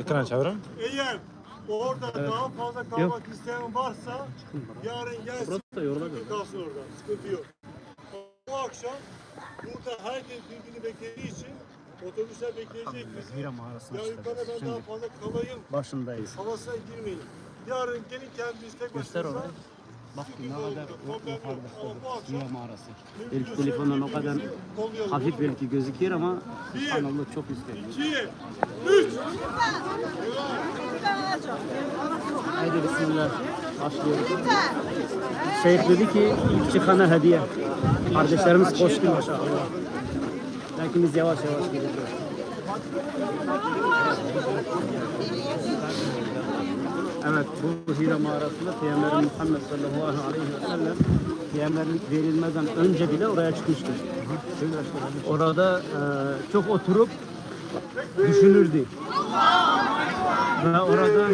Ekran çevirin. Eğer orada daha fazla kalmak isteyen varsa yarın gelsin kalsın orada. Sıkıntı yok. Bu akşam burada herkes birbirini beklediği için otobüsler bekleyecek bizi. Ya yukarıda ben daha fazla kalayım başındayız. havasına girmeyin. Yarın gelin kendiniz tek orayı. Bak ne kadar akşam Hira mağarası. Belki telefondan o kadar hafif belki gözüküyor ama subhanallah çok üstte. Haydi bismillah. Başlıyoruz. Şeyh dedi ki ilk çıkana hediye. Kardeşlerimiz koştu maşallah. Lakin biz yavaş yavaş gidiyoruz. Evet bu Hira mağarasında Peygamber Muhammed sallallahu aleyhi ve sellem Peygamberlik verilmeden önce bile oraya çıkmıştır. Orada e, çok oturup düşünürdü. Ve orada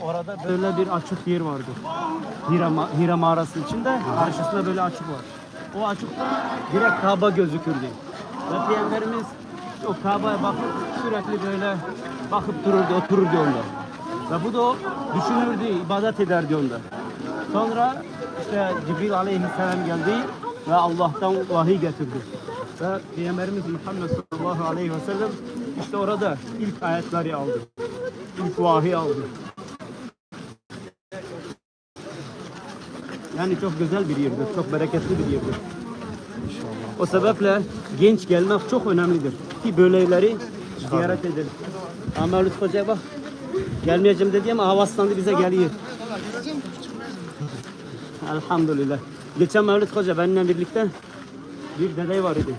Orada böyle bir açık yer vardı. Hira, ma- Hira mağarası içinde karşısında böyle açık var. O açıkta direkt Kabe gözükürdü. Ve Peygamberimiz o Kabe'ye bakıp sürekli böyle bakıp dururdu, otururdu onda. Ve bu da düşünürdü, ibadet ederdi onda. Sonra işte Cibril aleyhisselam geldi ve Allah'tan vahiy getirdi. Ve Peygamberimiz Muhammed sallallahu aleyhi ve sellem işte orada ilk ayetleri aldı. İlk vahiy aldı. Yani çok güzel bir yerdir, çok bereketli bir yerdir. O sebeple genç gelmek çok önemlidir. Ki böyleleri ziyaret edelim. Ama Mevlüt Hoca bak, gelmeyeceğim dedi ama havaslandı bize geliyor. Elhamdülillah. Geçen Mevlüt Hoca benimle birlikte bir dede var idi.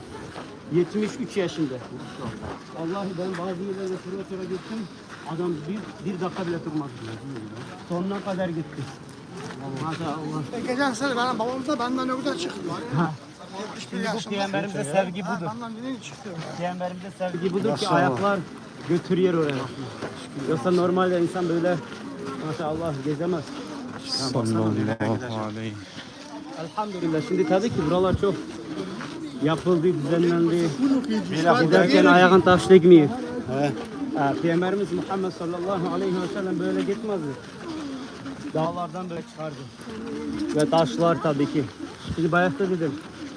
73 yaşında. Vallahi ben bazı yerlerde tura tura gittim. Adam bir, bir dakika bile durmadı. Sonuna kadar gitti. Maşallah. Geçen sene benim babam da benden orada çıktı. Ha. 71 Şimdi bu peygamberimize sevgi budur. Peygamberimize sevgi budur ki ayaklar götürüyor oraya. Yoksa normalde insan böyle maşallah gezemez. Sallallahu aleyhi. Elhamdülillah. Şimdi tabii ki buralar çok yapıldı, düzenlendi. Giderken ayağın taş değmiyor. Peygamberimiz Muhammed sallallahu aleyhi ve sellem böyle gitmezdi. Dağlardan böyle çıkardı. Ve taşlar tabii ki. Şimdi bayakta dedim.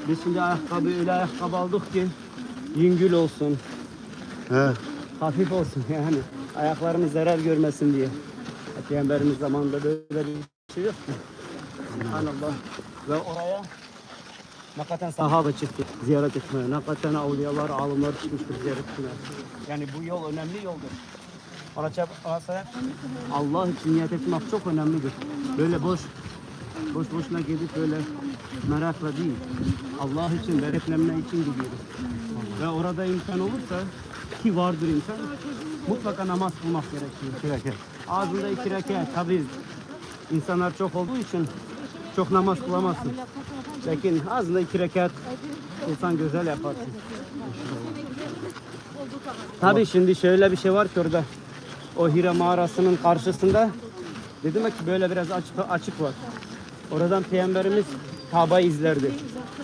Biz şimdi ayakkabı öyle ayakkabı aldık ki yüngül olsun. Hafif olsun yani. Ayaklarımız zarar görmesin diye. Peygamberimiz zamanında böyle bir şey yok ki. Subhanallah. Ve oraya Hakikaten sahabe çıktı ziyaret etmeye. Hakikaten avliyalar, alimler çıkmıştır ziyaret etmeye. Yani bu yol önemli yoldur. Oraya Allah için niyet etmek çok önemlidir. Böyle boş boş boşuna gidip böyle merakla değil. Allah için, vereklenme için gidiyoruz. Ve orada imkan olursa ki vardır imkan mutlaka namaz kılmak gerekiyor. İki rekat. Ağzında iki rekat. Tabi insanlar çok olduğu için çok namaz kılamazsın. Lakin ağzında iki rekat insan güzel yaparsın. Tabi şimdi şöyle bir şey var ki orada o Hira mağarasının karşısında dedim ki böyle biraz açık, açık var. Oradan peygamberimiz Kabe izlerdi.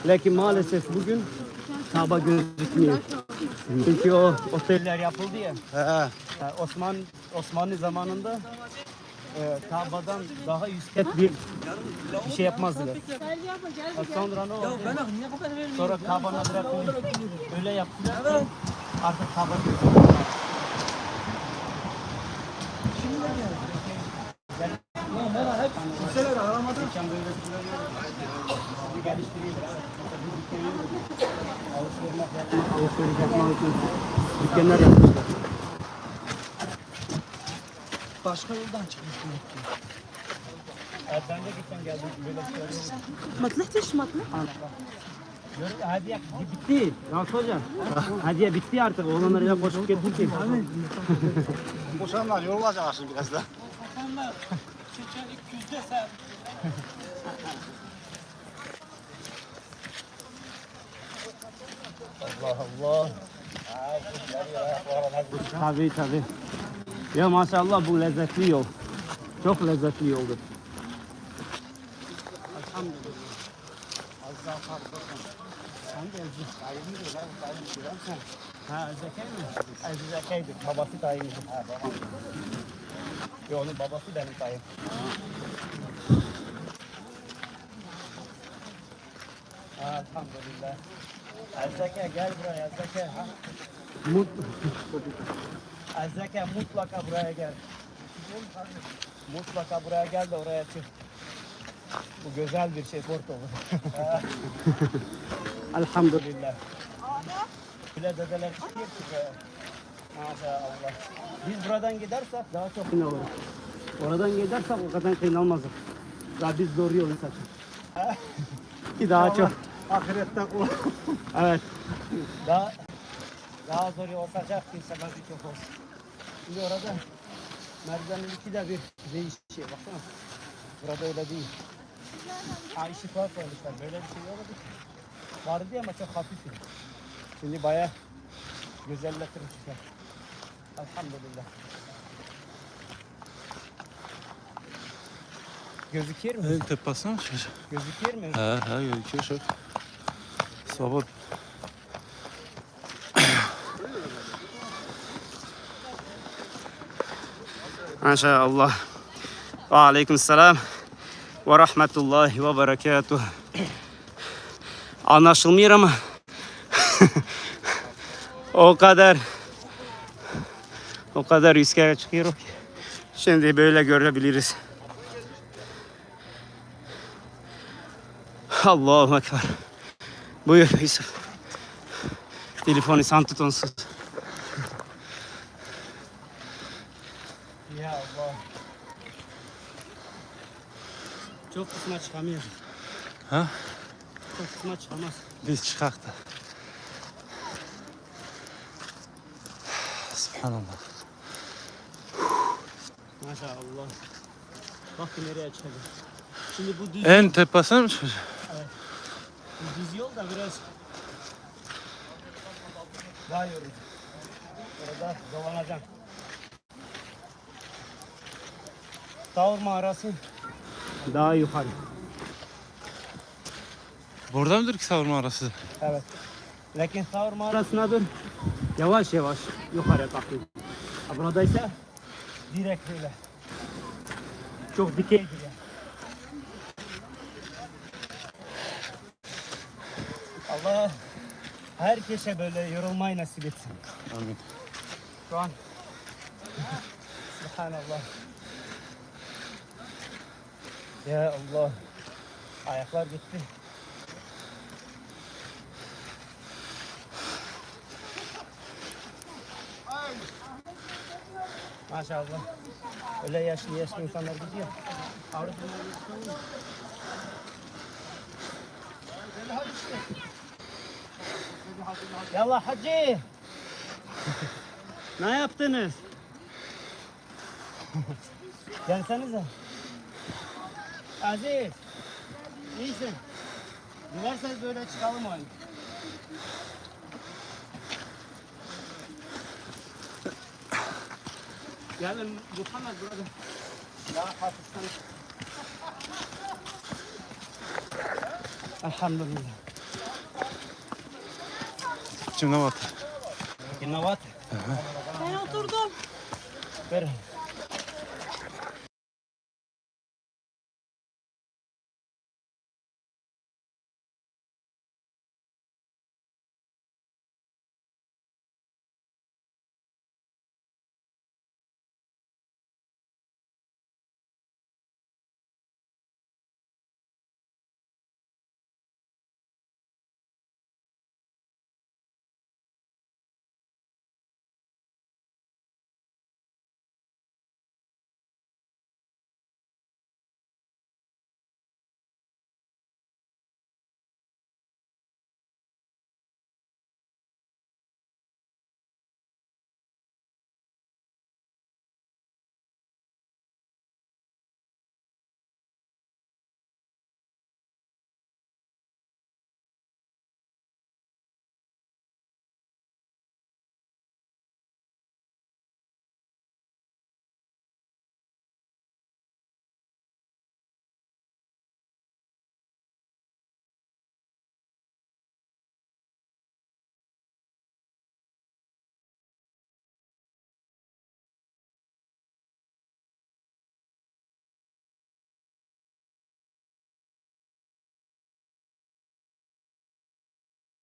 Lakin maalesef bugün Kabe gözükmüyor. Çünkü o oteller yapıldı ya. Yani Osman Osmanlı zamanında e, Kabe'den daha yüksek bir bir şey yapmazdılar. Ha, Sonra ne oldu? Sonra Kabe'ne bırakıldı. Öyle yaptılar ki artık Kabe gözükmüyor. Geçen olmadı. Alışveriş yapmak için dükkanlar yapmışlar. Başka yoldan çıkmış demek ki. Ben de gittim geldim. Matlahtış şey matlah. Hediye bitti. Rahat hocam. Hediye bitti artık. Oğlanlarıyla koşup gittik. Boşanlar yorulacaksın biraz daha. Boşanlar yorulacak şimdi biraz da. Tabii tabii. Ya maşallah bu lezzetli yol. Çok lezzetli yoldur. Elhamdülillah. Sen de Ezgi. Ha Ezekey mi? Ezekey'dir. Babası. Ha babam. Yok onun babası benim dayım. Ha, Elhamdülillah. Ezeke gel buraya Ezeke. Ha. Mut Ezeke mutlaka buraya gel. Mutlaka buraya gel de oraya çık. Bu güzel bir şey Porto. Elhamdülillah. Bile dedeler çıkıyor çıkıyor. Maşallah. Biz buradan gidersek daha çok kıyın olur. Oradan gidersek o kadar kıyılmazdık. Daha biz doğru yolu seçin. Ki daha çok. Ahirette kullan. Evet. Daha daha zor olacak ki sebebi çok olsun. Şimdi orada merdivenin iki de bir değişiyor. Baksana. Burada öyle değil. Ha işi tuhaf koymuşlar. Böyle bir şey yok. Vardı ama çok hafif. Şimdi baya güzelletirmişler. Elhamdülillah. Gözükür mü? En tepesine mi çıkacak? Gözükür mü? He he gözüküyor çok. Sabır. Maşallah. Ve aleyküm selam. Ve rahmetullahi ve berekatuhu. Anlaşılmıyor ama o kadar o kadar riske çıkıyor ki. Şimdi böyle görebiliriz. Allahu Ekber. Buyur Yusuf. Telefonu sen tut onsuz. Ya Allah. Çok kısma çıkamıyor. Ha? Çok kısma çıkamaz. Biz çıkak da. Subhanallah. Maşallah. Bak nereye çıkacak. Şimdi bu düz, En tepesine mi çıkacak? bu düz yol da biraz daha yorucu. Orada dolanacağım. Tavır mağarası daha yukarı. Burada mıdır ki savurma arası? Evet. Lakin Tavır mağarasına dur. Yavaş yavaş yukarıya kalkıyor. Ha, Burada ise direkt böyle. Çok dikeydir ya. Allah herkese böyle yorulmayı nasip etsin. Amin. Şu an Subhanallah. Ya Allah. Ayaklar gitti. Maşallah. Öyle yaşlı yaşlı insanlar gidiyor. Avrupa'da Yallah hacı. ne yaptınız? Gelsenize. Aziz. İyisin. Dilerseniz böyle çıkalım oyun. Gelin Muhammed burada. Daha hafiften. Elhamdülillah. Şimdi. Yine what? Ben oturdum. Ver.